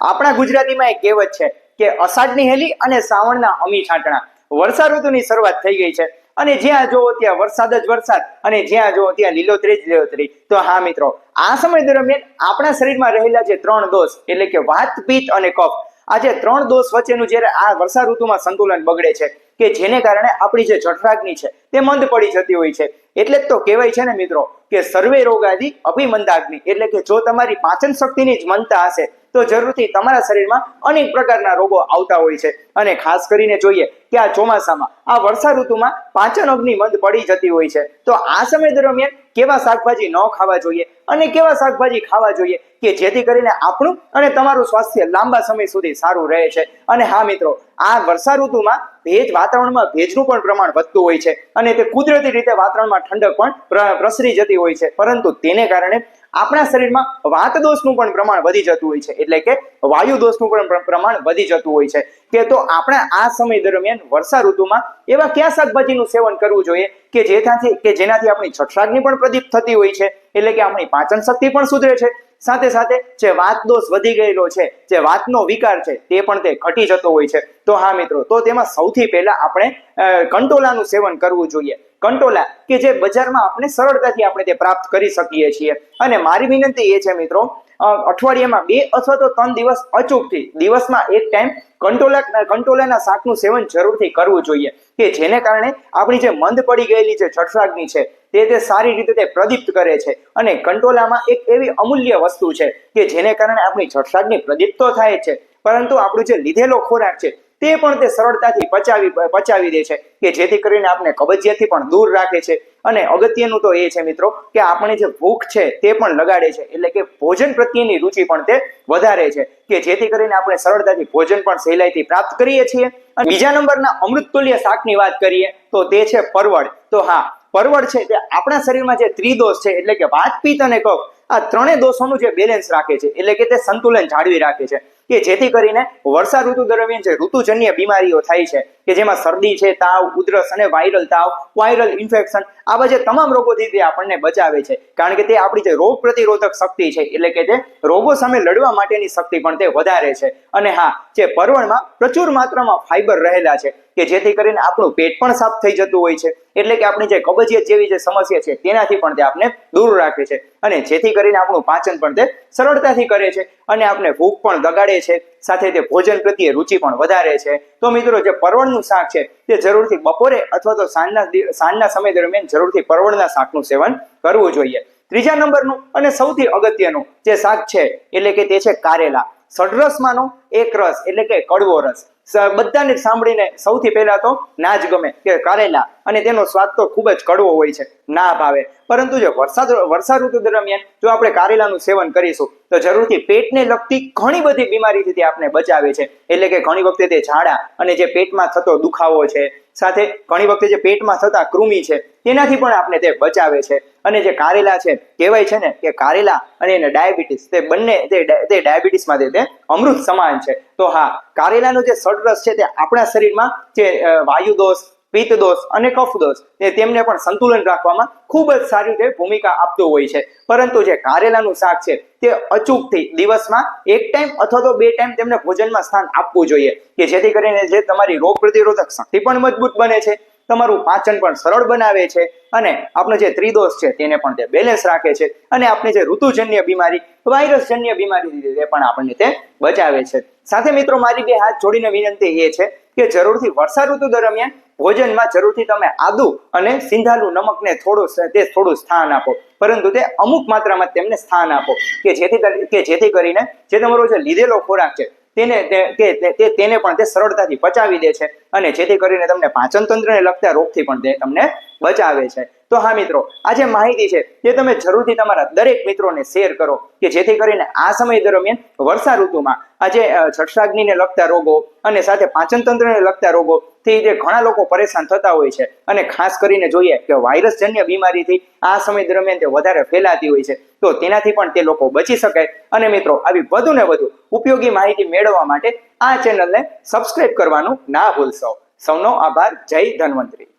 આપણા ગુજરાતીમાં એક કહેવત છે કે અષાઢની હેલી અને શ્રાવણના અમી છાંટણા. વર્ષા ઋતુની શરૂઆત થઈ ગઈ છે અને જ્યાં જુઓ ત્યાં વરસાદ જ વરસાદ અને જ્યાં જુઓ ત્યાં લીલોતરી જ લીલોતરી. તો હા મિત્રો, આ સમય દરમિયાન આપણા શરીરમાં રહેલા જે ત્રણ દોષ, એટલે કે વાત, પિત્ત અને કફ, આ જે ત્રણ દોષ વચ્ચેનું જ્યારે આ વર્ષા ઋતુમાં સંતુલન બગડે છે કે જેને કારણે આપણી જે જઠરાગ્નિ છે તે મંદ પડી જતી હોય છે. એટલે જ તો કહેવાય છે ને મિત્રો કે સર્વે રોગાદી અભિમંદાગ્નિ. એટલે કે જો તમારી પાચન શક્તિની જ મંદતા હશે, તો જરૂરથી તમારા શરીરમાં અનેક પ્રકારના રોગો આવતા હોય છે. અને ખાસ કરીને જોઈએ કે આ ચોમાસામાં, આ વર્ષા ઋતુમાં પાચન અગ્નિ મંદ પડી જતી હોય છે. તો આ સમય દરમિયાન કેવા શાકભાજી ન ખાવા જોઈએ અને કેવા શાકભાજી ખાવા જોઈએ કે જેથી કરીને આપણું અને તમારું સ્વાસ્થ્ય લાંબા સમય સુધી સારું રહે છે. અને હા મિત્રો, આ વર્ષા ઋતુમાં ભેજ વાતાવરણમાં ભેજનું પણ પ્રમાણ વધતું હોય છે. અને તે કુદરતી રીતે વાતાવરણમાં ઠંડક પણ પ્રસરી જતી હોય છે. પરંતુ તેને કારણે આપણા શરીરમાં વાત દોષનું પણ પ્રમાણ વધી જતું હોય છે. એટલે કે વાયુ દોષનું પણ પ્રમાણ વધી જતું હોય છે. કે તો આપણે આ સમય દરમિયાન વર્ષા ઋતુમાં એવા કયા શાકભાજીનું સેવન કરવું જોઈએ કે જેનાથી કે જેનાથી આપણી છઠરાગની પણ પ્રદીપ થતી હોય છે. એટલે કે આપણી પાચન શક્તિ પણ સુધરે છે. સાથે સાથે જે વાત દોષ વધી ગયેલો છે, જે વાતનો વિકાર છે, તે પણ તે ઘટી જતો હોય છે. તો હા મિત્રો, તો તેમાં સૌથી પહેલા આપણે કંટોલાનું સેવન કરવું જોઈએ. કંટોલા કે જે બજારમાં આપણે સરળતાથી આપણે તે પ્રાપ્ત કરી શકીએ છીએ. અને મારી વિનંતી એ છે મિત્રો અઠવાડિયામાં બે અથવા તો ત્રણ દિવસ અચૂકથી, દિવસમાં એક ટાઈમ કંટોલા, કંટોલાના શાકનું સેવન જરૂરથી કરવું જોઈએ. કે જેને કારણે આપણી જે મંદ પડી ગયેલી જે જઠરાગ્નિ છે, તે તે સારી રીતે તે પ્રદીપ્ત કરે છે. અને કંટોલામાં એક એવી અમૂલ્ય વસ્તુ છે કે જેને કારણે આપણી જઠરાગ્નિ પ્રદીપ્ત તો થાય છે, પરંતુ આપણું જે લીધેલો ખોરાક છે, તે પણ તે સરળતાથી પચાવી પચાવી દે છે કે જેથી કરીને આપણે કબજિયાતથી પણ દૂર રાખે છે. અને અગત્યનું તો એ છે મિત્રો કે આપણે જે ભૂખ છે તે પણ લગાડે છે. એટલે કે ભોજન પ્રત્યેની રુચિ પણ તે વધારે છે. કે જેથી કરીને આપણે સરળતાથી ભોજન પણ સહેલાઈથી પ્રાપ્ત કરીએ છીએ. અને બીજા નંબરના અમૃતતુલ્ય શાકની વાત કરીએ તો તે છે પરવળ. તો હા, પરવળ છે તે આપણા શરીરમાં જે ત્રિદોષ છે, એટલે કે વાત પિત્ત અને કફ આ ત્રણેય દોષોનું જે બેલેન્સ રાખે છે, એટલે કે તે સંતુલન જાળવી રાખે છે. કે જેથી કરીને વર્ષા ઋતુ દરમિયાન જે ઋતુજન્ય બીમારીઓ થાય છે, કે જેમાં શરદી છે, તાવ, ઉધરસ અને વાયરલ તાવ, વાયરલ ઇન્ફેક્શન, આવા જે તમામ રોગોથી તે આપણને બચાવે છે. કારણ કે તે આપણી જે રોગ પ્રતિરોધક શક્તિ છે, એટલે કે જે રોગો સામે લડવા માટેની શક્તિ પણ તે વધારે છે. અને હા, જે પરવળમાં પ્રચુર માત્રામાં ફાઈબર રહેલા છે કે જેથી કરીને આપણું પેટ પણ સાફ થઈ જતું હોય છે. એટલે કે આપણી જે કબજિયાત જેવી જે સમસ્યા છે, તેનાથી પણ તે આપણે દૂર રાખે છે. અને જેથી કરીને આપણું પાચન પણ તે સરળતાથી કરે છે અને આપણે ભૂખ પણ દગાડે છે. સાથે તે ભોજન પ્રત્યે રુચિ પણ વધારે છે. તો મિત્રો, જે પરવળનું શાક છે, તે જરૂરથી બપોરે અથવા તો સાંજના સાંજના સમય દરમિયાન જરૂરથી પરવળના શાકનું સેવન કરવું જોઈએ. ત્રીજા નંબરનું અને સૌથી અગત્યનું જે શાક છે, એટલે કે તે છે કારેલા. સડરસમાંનો એક રસ, એટલે કે કડવો રસ. બધાને સાંભળીને સૌથી પહેલા તો ના જ ગમે કે કારેલા. અને તેનો સ્વાદ તો ખૂબ જ કડવો હોય છે. ના ભાવે. પરંતુ જો વરસાદ વર્ષા ઋતુ દરમિયાન જો આપણે કારેલાનું સેવન કરીશું, તો જરૂરથી પેટને લગતી ઘણી બધી બીમારીથી તે આપણે બચાવે છે. એટલે કે ઘણી વખતે તે ઝાડા અને જે પેટમાં થતો દુખાવો છે, સાથે ઘણી વખતે જે પેટમાં થતા કૃમિ છે, તેનાથી પણ આપણે તે બચાવે છે. અને જે કારેલા છે, કહેવાય છે ને કે કારેલા અને એને ડાયાબિટીસ, તે બંને, તે તે ડાયાબિટીસ માટે તે અમૃત સમાન છે. તો હા, કારેલાનો જે સડરસ છે તે આપણા શરીરમાં જે વાયુ દોષ પિત્ત દોષ અને કફ દોષ ને તેમને પણ સંતુલન રાખવામાં ખૂબ જ સારી રીતે ભૂમિકા આપતું હોય છે. પરંતુ જે કારેલાનું શાક છે તે અચૂકથી દિવસમાં એક ટાઈમ અથવા તો બે ટાઈમ તેમને ભોજનમાં સ્થાન આપવું જોઈએ કે જેથી કરીને જે તમારી રોગ પ્રતિરોધક શક્તિ પણ મજબૂત બને છે, તમારું પાચન પણ સરળ બનાવે છે અને આપણો જે ત્રિદોષ છે તેને પણ તે બેલેન્સ રાખે છે અને આપણે જે ઋતુજન્ય બીમારી વાયરસજન્ય બીમારી પણ આપણને તે બચાવે છે. સાથે મિત્રો, મારી બે હાથ જોડીને વિનંતી એ છે કે જરૂરથી વર્ષા ઋતુ દરમિયાન ભોજનમાં જરૂરથી તમે આદુ અને સિંધાલું નમકને થોડું તે થોડું સ્થાન આપો. પરંતુ તે અમુક માત્રામાં તેમને સ્થાન આપો. કે જેથી કે જેથી કરીને જે તમારો જે લીધેલો ખોરાક છે, તેને કે, તે- તેને પણ તે સરળતાથી પચાવી દે છે અને જેથી કરીને તમને પાચન તંત્રને લગતા રોગથી પણ તે તમને બચાવે છે. તો હા, મિત્રો આ જે માહિતી છે તે તમે જરૂરથી તમારા દરેક મિત્રોને શેર કરો કે જેથી કરીને આ સમય દરમિયાન વર્ષા ઋતુમાં આ જે જઠરાગ્નિને લગતા રોગો અને સાથે પાચનતંત્રને લગતા રોગો જે ઘણા લોકો પરેશાન થતા હોય છે અને ખાસ કરીને જોઈએ કે વાયરસજન્ય બીમારીથી આ સમય દરમિયાન તે વધારે ફેલાતી હોય છે, તો તેનાથી પણ તે લોકો બચી શકે. અને મિત્રો, આવી વધુ ને વધુ ઉપયોગી માહિતી મેળવવા માટે આ ચેનલને સબસ્ક્રાઇબ કરવાનું ના ભૂલશો. સૌનો આભાર. જય ધન્વંતરી.